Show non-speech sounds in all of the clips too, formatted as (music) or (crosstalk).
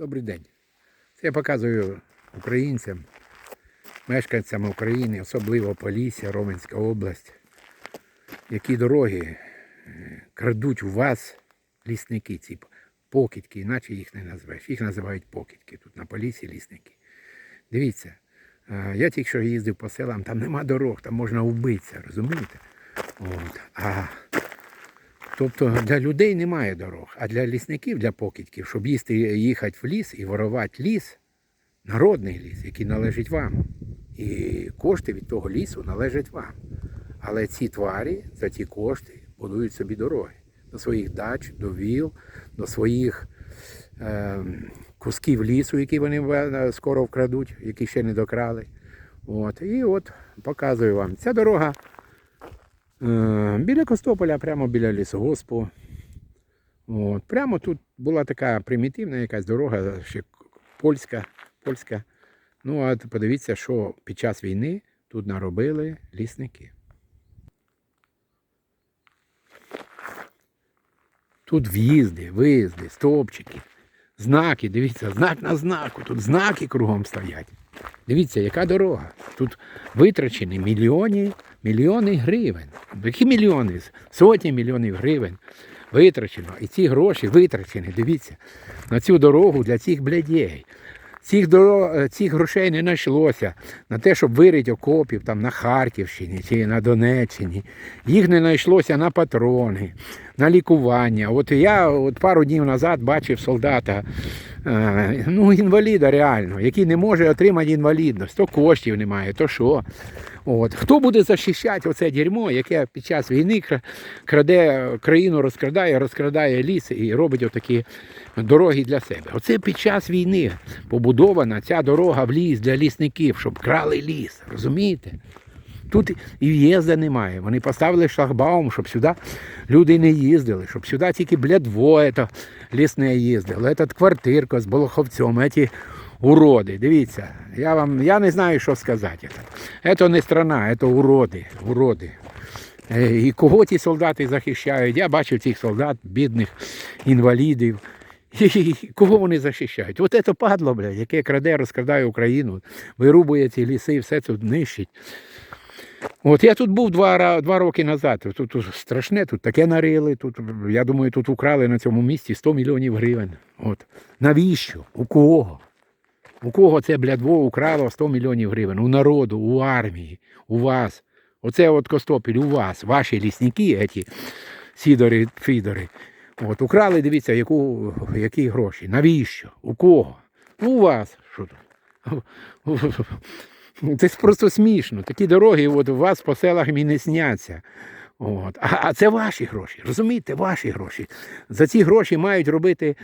Добрий день. Це я показую українцям, мешканцям України, особливо Полісся, Роменська область, які дороги е, крадуть у вас лісники, ці покидьки, іначе їх не назвеш. Їх називають покидьки. Тут на Поліссі лісники. Дивіться, е, я тільки що їздив по селам, там нема дорог, там можна вбитися, розумієте? От. А Тобто для людей немає дорог, а для лісників, для покидьків, щоб їсти, їхати в ліс і ворувати ліс, народний ліс, який належить вам. І кошти від того лісу належать вам. Але ці тварі за ці кошти будують собі дороги до своїх дач, до віл, до своїх е, кусків лісу, які вони скоро вкрадуть, які ще не докрали. От. І от показую вам. Ця дорога Біля Костополя, прямо біля лісогоспу. От. Прямо тут була така примітивна якась дорога, ще польська. польська. Ну, а подивіться, що під час війни тут наробили лісники. Тут в'їзди, виїзди, стовпчики, знаки, дивіться, знак на знаку, тут знаки кругом стоять. Дивіться, яка дорога. Тут витрачені мільйони, мільйони гривень. Які мільйони? Сотні мільйонів гривень витрачено. І ці гроші витрачені, дивіться, на цю дорогу для цих блядей. Цих, дорог, е, цих грошей не знайшлося на те, щоб вирити окопів там на Харківщині чи на Донеччині. Їх не знайшлося на патрони, на лікування. От я от пару днів назад бачив солдата, е, ну, інваліда реально, який не може отримати інвалідність. То коштів немає, то що. От. Хто буде захищати оце дерьмо, яке під час війни краде країну, розкрадає, розкрадає ліс і робить отакі дороги для себе. Оце під час війни побудована ця дорога в ліс для лісників, щоб крали ліс. Розумієте? Тут і в'їзду немає. Вони поставили шлагбаум, щоб сюди люди не їздили, щоб сюди тільки блядво це лісне їздило. Этот квартирка з Болоховцем, ці уроди. Дивіться, я вам я не знаю, що сказати. Це не страна, це уроди. уроди. Е, І кого ті солдати захищають? Я бачив цих солдат, бідних інвалідів. І кого вони захищають? От це падло, блядь, яке краде, розкрадає Україну, вирубує ці ліси, все це нищить. От я тут був два, два роки назад. Тут, тут страшне, тут таке нарили. Тут, я думаю, тут украли на цьому місці 100 мільйонів гривень. От. Навіщо? У кого? У кого це блядво украло 100 мільйонів гривень? У народу, у армії, у вас. Оце от Костопіль, у вас, ваші лісники, ці сідори, фідори. От, украли, дивіться, яку, які гроші. Навіщо? У кого? Ну, у вас. Що (laughs) Це просто смішно. Такі дороги от у вас по селах мені не сняться. От. А, а це ваші гроші, розумієте, ваші гроші. За ці гроші мають робити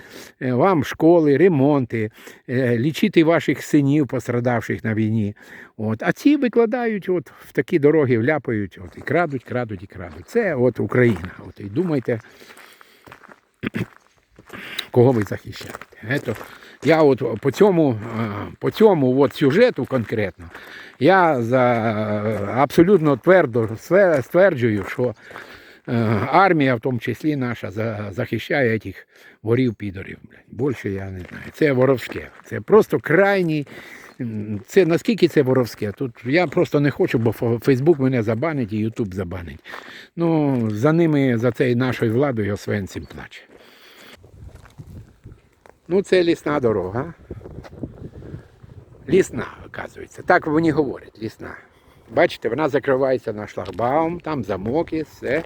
е, вам школи, ремонти, е, лічити ваших синів, пострадавших на війні. От. А ці викладають от, в такі дороги, вляпають от, і крадуть, крадуть і крадуть. Це от Україна. От, і думайте, (clears throat) кого ви захищаєте. Ето, я от по цьому, е, по цьому от сюжету конкретно, я за, абсолютно твердо стверджую, що е, армія, в тому числі наша, захищає цих ворів підорів. Більше я не знаю. Це воровське. Це просто крайній. Це наскільки це воровське? Тут я просто не хочу, бо Фейсбук мене забанить і Ютуб забанить. Ну, за ними, за цією нашою владою Освенцим плаче. Ну, це лісна дорога. Лісна, оказується. Так вони говорять, лісна. Бачите, вона закривається на шлагбаум, там замок є, все.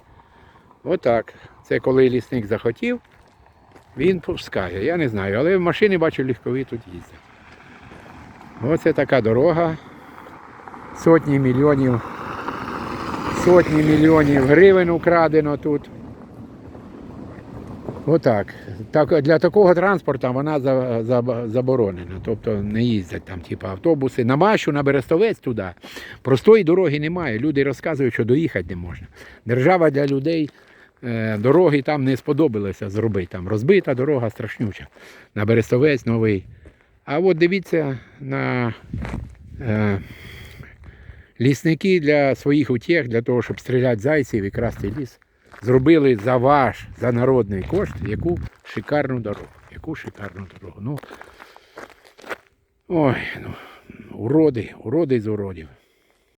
Отак. Це коли лісник захотів, він пускає. Я не знаю, але машини бачу легкові тут їздять. Оце така дорога. Сотні мільйонів, сотні мільйонів гривень украдено тут. Отак. Так, для такого транспорту вона за, за, заборонена. Тобто не їздять там, типу, автобуси. На Мащу, на Берестовець туди. Простої дороги немає. Люди розказують, що доїхати не можна. Держава для людей е, дороги там не сподобалося зробити. Там розбита дорога страшнюча. На Берестовець новий. А от дивіться на е, лісники для своїх утєх, для того, щоб стріляти зайців і красти ліс зробили за ваш, за народний кошт, яку шикарну дорогу. Яку шикарну дорогу. Ну, Ой, ну, уроди, уроди з уродів.